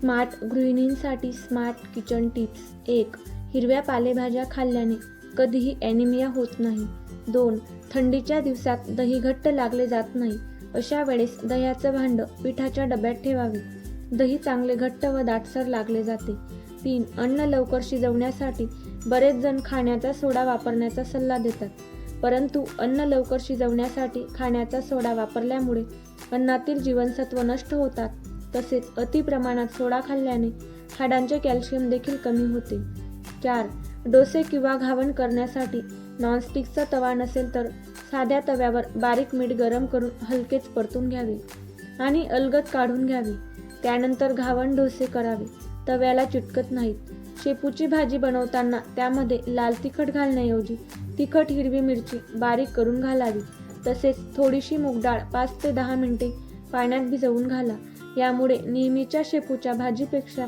Smart गृहिणींसाठी smart kitchen tips. एक हिरव्या पालेभाज्या खाल्ल्याने कधीही ॲनिमिया होत नाही. दोन थंडीच्या दिवसात दही घट्ट लागले जात नाही. अशा वेळेस दह्याचं भांडं पिठाच्या डब्यात ठेवावे. दही चांगले घट्ट व दाटसर लागले जाते. तीन अन्न लवकर शिजवण्यासाठी बरेच जण खाण्याचा सोडा वापरण्याचा सल्ला देतात. परंतु अन्न लवकर शिजवण्यासाठी खाण्याचा सोडा वापरल्यामुळे अन्नातील जीवनसत्व नष्ट होतात. तसेच अति प्रमाणात सोडा खाल्ल्याने हाडांचे कॅल्शियम देखील कमी होते. चार डोसे किंवा घावण करण्यासाठी नॉनस्टिकचा तवा नसेल तर साध्या तव्यावर बारीक मीठ गरम करून हलकेच परतून घ्यावे आणि अलगद काढून घ्यावे. त्यानंतर घावण डोसे करावे. तव्याला चिटकत नाहीत. शेपूची भाजी बनवताना त्यामध्ये लाल तिखट घालण्याऐवजी तिखट हिरवी मिरची बारीक करून घालावी. तसेच थोडीशी मूगडाळ पाच ते दहा मिनिटे पाण्यात भिजवून घाला. यामुळे नेहमीच्या शेपूच्या भाजीपेक्षा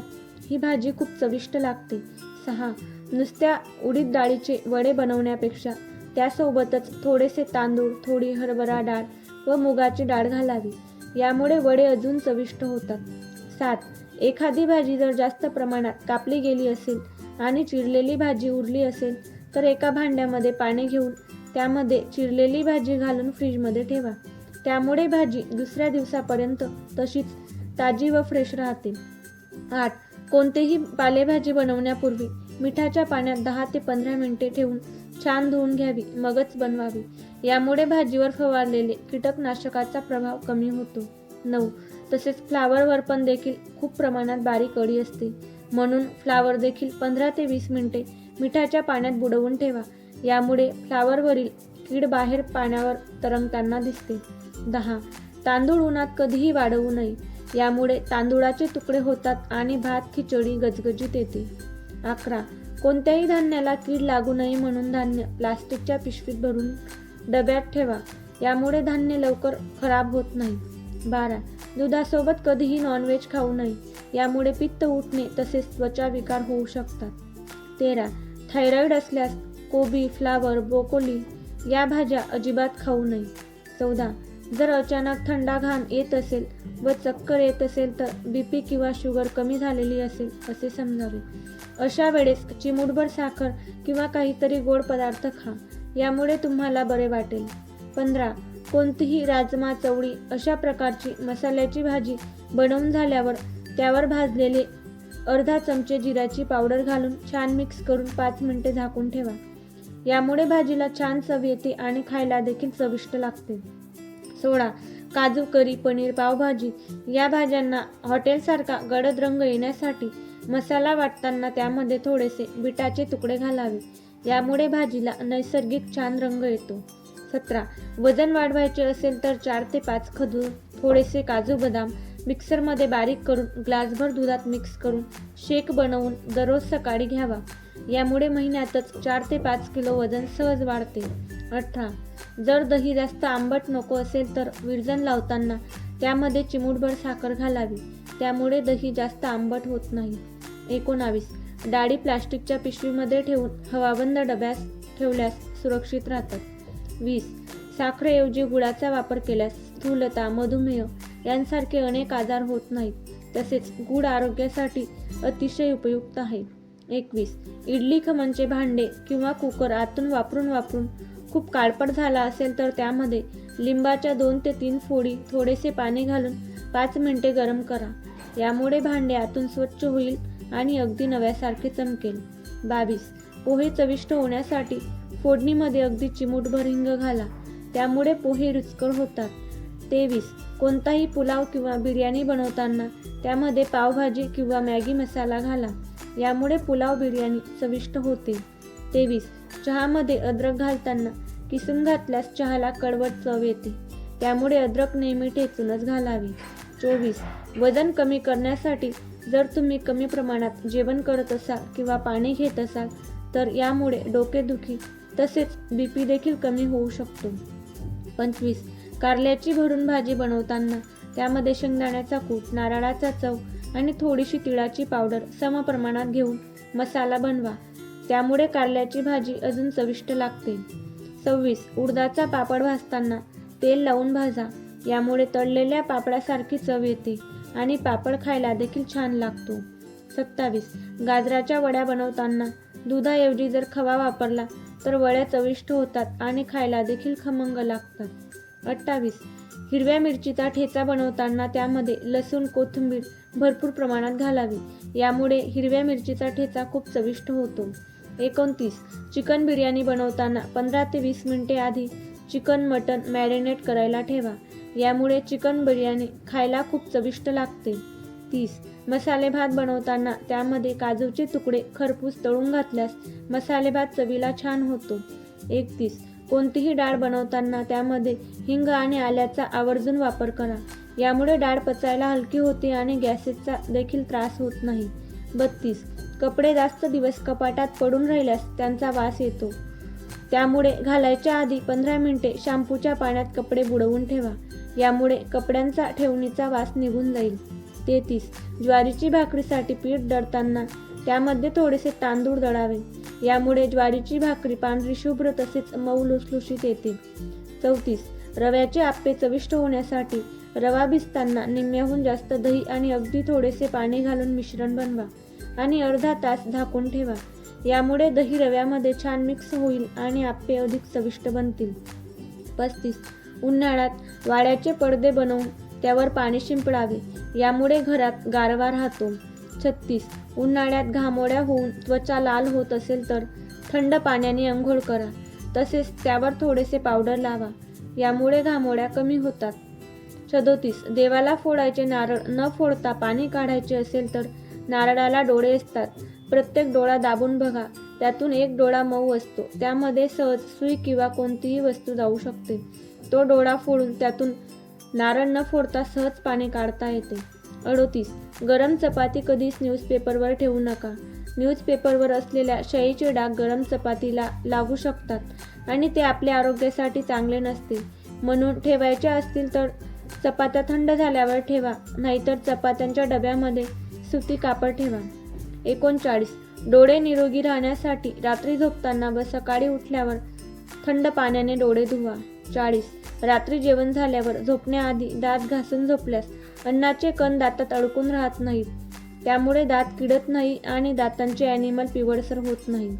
ही भाजी खूप चविष्ट लागते. सहा नुसत्या उडीद डाळीचे वडे बनवण्यापेक्षा त्यासोबतच थोडेसे तांदूळ थोडी हरभरा डाळ व मुगाची डाळ घालावी. यामुळे वडे अजून चविष्ट होतात. सात एखादी भाजी जर जास्त प्रमाणात कापली गेली असेल आणि चिरलेली भाजी उरली असेल तर एका भांड्यामध्ये पाणी घेऊन त्यामध्ये चिरलेली भाजी घालून फ्रीजमध्ये ठेवा. त्यामुळे भाजी दुसऱ्या दिवसापर्यंत तशीच ताजी व फ्रेश राहते आठ कोणतेही पालेभाजी बनवण्यापूर्वी मिठाच्या पाण्यात दहा ते पंधरा मिनिटे ठेवून छान धुवून घ्यावी मगच बनवावी. यामुळे भाजीवर फवारलेले कीटकनाशकाचा प्रभाव कमी होतो. नऊ तसेच फ्लावरवर पण देखील खूप प्रमाणात बारीक अळी असते. म्हणून फ्लावर देखील पंधरा ते वीस मिनिटे मिठाच्या पाण्यात बुडवून ठेवा. यामुळे फ्लावरवरील कीड बाहेर पाण्यावर तरंगताना दिसते. दहा तांदूळ उन्हात कधीही वाढवू नये. यामुळे तांदूळाचे तुकडे होतात आणि भात खिचडी गजगजीत येते. अकरा. कोणत्याही धान्याला कीड लागू नये म्हणून धान्य प्लास्टिकच्या पिशवीत भरून डब्यात ठेवा. यामुळे धान्य लवकर खराब होत नाही. बारा. दुधासोबत कधीही नॉनव्हेज खाऊ नये. यामुळे पित्त उठणे तसेच त्वचा विकार होऊ शकतात. तेरा. थायरॉईड असल्यास कोबी फ्लावर ब्रोकोली या भाज्या अजिबात खाऊ नये. चौदा. जर अचानक थंडा घाम येत असेल व चक्कर येत असेल तर बीपी किंवा शुगर कमी झालेली असेल असे समजावे. अशा वेळेस चिमूटभर साखर किंवा काहीतरी गोड पदार्थ खा. यामुळे तुम्हाला बरे वाटेल. पंधरा. कोणतीही राजमा चवळी अशा प्रकारची मसाल्याची भाजी बनवून झाल्यावर त्यावर भाजलेले अर्धा चमचे जिऱ्याची पावडर घालून छान मिक्स करून पाच मिनिटे झाकून ठेवा. यामुळे भाजीला छान चव येते आणि खायला देखील चविष्ट लागते. सोळा काजू करी पनीर पावभाजी या भाज्यांना हॉटेलसारखा गडद रंग येण्यासाठी मसाला वाटताना त्यामध्ये थोडेसे बिटाचे तुकडे घालावे. यामुळे भाजीला नैसर्गिक छान रंग येतो. सतरा वजन वाढवायचे असेल तर चार ते पाच खजूर थोडेसे काजू बदाम मिक्सरमध्ये बारीक करून ग्लासभर दुधात मिक्स करून शेक बनवून दररोज सकाळी घ्यावा. यामुळे महिन्यातच चार ते पाच किलो वजन सहज वाढते. अठरा. जर दही जास्त आंबट नको असेल तर विरजन लावताना त्यामध्ये चिमूटभर साखर घालावी. त्यामुळे दही जास्त आंबट होत नाही. एकोणावीस. डाळी प्लास्टिकच्या पिशवीमध्ये ठेवून हवाबंद डब्यास ठेवल्यास सुरक्षित राहतात. वीस. साखरेऐवजी गुळाचा वापर केल्यास स्थूलता मधुमेह यांसारखे अनेक आजार होत नाहीत. तसेच गुळ आरोग्यासाठी अतिशय उपयुक्त आहे. एकवीस. इडली खमणचे भांडे किंवा कुकर आतून वापरून वापरून खूप काळपट झाला असेल तर त्यामध्ये लिंबाच्या दोन ते तीन फोडी थोडेसे पाणी घालून पाच मिनिटे गरम करा. यामुळे भांडे आतून स्वच्छ होईल आणि अगदी नव्यासारखे चमकेल. बावीस. पोहे चविष्ट होण्यासाठी फोडणीमध्ये अगदी चिमूटभर हिंग घाला. त्यामुळे पोहे रुचकर होतात. तेवीस. कोणताही पुलाव किंवा बिर्याणी बनवताना त्यामध्ये पावभाजी किंवा मॅगी मसाला घाला. यामुळे पुलाव बिर्याणी चविष्ट होते. तेवीस. चहामध्ये अद्रक घालताना किसून घातल्यास चहाला कडवट चव येते. त्यामुळे अद्रक नेहमी ठेचूनच घालावे. चोवीस. वजन कमी करण्यासाठी जर तुम्ही कमी प्रमाणात जेवण करत असाल किंवा पाणी घेत असाल तर यामुळे डोकेदुखी तसेच बी पी देखील कमी होऊ शकतो. पंचवीस. कारल्याची भरून भाजी बनवताना त्यामध्ये शेंगदाण्याचा कूट नारळाचा चव आणि थोडीशी तिळाची पावडर सम प्रमाणात घेऊन मसाला बनवा. त्यामुळे कारल्याची भाजी अजून चविष्ट लागते. सव्वीस. उडदाचा पापड भाजताना तेल लावून भाजा. यामुळे तळलेल्या पापडासारखी चव येते आणि पापड खायला देखील छान लागतो. सत्तावीस. गाजराच्या वड्या बनवताना दुधाऐवजी जर खवा वापरला तर वड्या चविष्ट होतात आणि खायला देखील खमंग लागतात. अठ्ठावीस. हिरव्या मिरचीचा ठेचा बनवताना त्यामध्ये लसूण कोथिंबीर भरपूर प्रमाणात घालावी. यामुळे हिरव्या मिरचीचा ठेचा खूप चविष्ट होतो. एकोणतीस. चिकन बिर्याणी बनवताना पंधरा ते वीस मिनिटे आधी चिकन मटन मॅरिनेट करायला ठेवा. यामुळे चिकन बिर्याणी खायला खूप चविष्ट लागते. तीस. मसाले भात बनवताना त्यामध्ये काजूचे तुकडे खरपूस तळून घातल्यास मसाले भात चवीला छान होतो. एकतीस. कोणतीही डाळ बनवताना त्यामध्ये हिंग आणि आल्याचा आवर्जून वापर करा. यामुळे डाळ पचायला हलकी होते आणि गॅसेसचा देखील त्रास होत नाही. बत्तीस. कपडे जास्त दिवस कपाटात पडून राहिल्यास त्यांचा वास येतो. त्यामुळे घालायच्या आधी पंधरा मिनिटे शॅम्पूच्या पाण्यात कपडे बुडवून ठेवा. यामुळे कपड्यांचा ठेवणीचा वास निघून जाईल. तेहतीस. ज्वारीची भाकरीसाठी पीठ दळताना त्यामध्ये थोडेसे तांदूळ दळावे. यामुळे ज्वारीची भाकरी पांढरी शुभ्र तसेच मऊ लुसलुशीत येते. चौतीस. रव्याचे आप्पे चविष्ट होण्यासाठी रवा भिजताना निम्म्याहून जास्त दही आणि अगदी थोडेसे पाणी घालून मिश्रण बनवा आणि अर्धा तास झाकून ठेवा. यामुळे दही रव्यामध्ये छान मिक्स होईल आणि आप्पे अधिक चविष्ट बनतील. पस्तीस. उन्हाळ्यात वाड्याचे पडदे बनवून त्यावर पाणी शिंपडावे. यामुळे घरात गारवा राहतो. छत्तीस. उन्हाळ्यात घामोड्या होऊन त्वचा लाल होत असेल तर थंड पाण्याने अंघोळ करा. तसेच त्यावर थोडेसे पावडर लावा. यामुळे घामोड्या कमी होतात. सदोतीस. देवाला फोडायचे नारळ न फोडता पाणी काढायचे असेल तर नारळाला डोळे असतात. प्रत्येक डोळा दाबून बघा. त्यातून एक डोळा मऊ असतो. त्यामध्ये सहज सुई किंवा कोणतीही वस्तू जाऊ शकते. तो डोळा फोडून त्यातून नारळ न फोडता सहज पाणी काढता येते. अडोतीस. गरम चपाती कधीच न्यूजपेपरवर ठेवू नका. न्यूजपेपरवर असलेल्या शाईचे डाग गरम चपातीला लागू शकतात आणि ते आपल्या आरोग्यासाठी चांगले नसते म्हणून ठेवायचे असतील तर चपात्या थंड झाल्यावर ठेवा नाहीतर चपात्यांच्या डब्यामध्ये सुती कापड ठेवा. एकोणचाळीस. डोळे निरोगी राहण्यासाठी रात्री झोपताना व सकाळी उठल्यावर थंड पाण्याने डोळे धुवा. चाळीस. रात्री जेवण झाल्यावर झोपण्याआधी दात घासून झोपल्यास अन्नाचे कण दातात अडकून राहत नाहीत. त्यामुळे दात किडत नाही आणि दातांचे ॲनिमल पिवळसर होत नाही.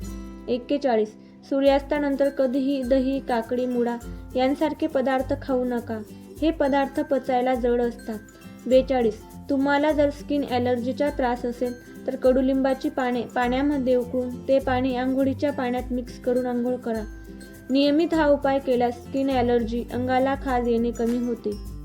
एक्केचाळीस. सूर्यास्तानंतर कधीही दही काकडी मुळा यांसारखे पदार्थ खाऊ नका. हे पदार्थ पचायला जड असतात. बेचाळीस. तुम्हाला जर स्किन ॲलर्जीचा त्रास असेल तर कडुलिंबाची पाने पाण्यामध्ये उकळून ते पाणी आंघोळीच्या पाण्यात मिक्स करून आंघोळ करा. नियमित हा उपाय केल्यास स्किन ॲलर्जी अंगाला खाज येणे कमी होते.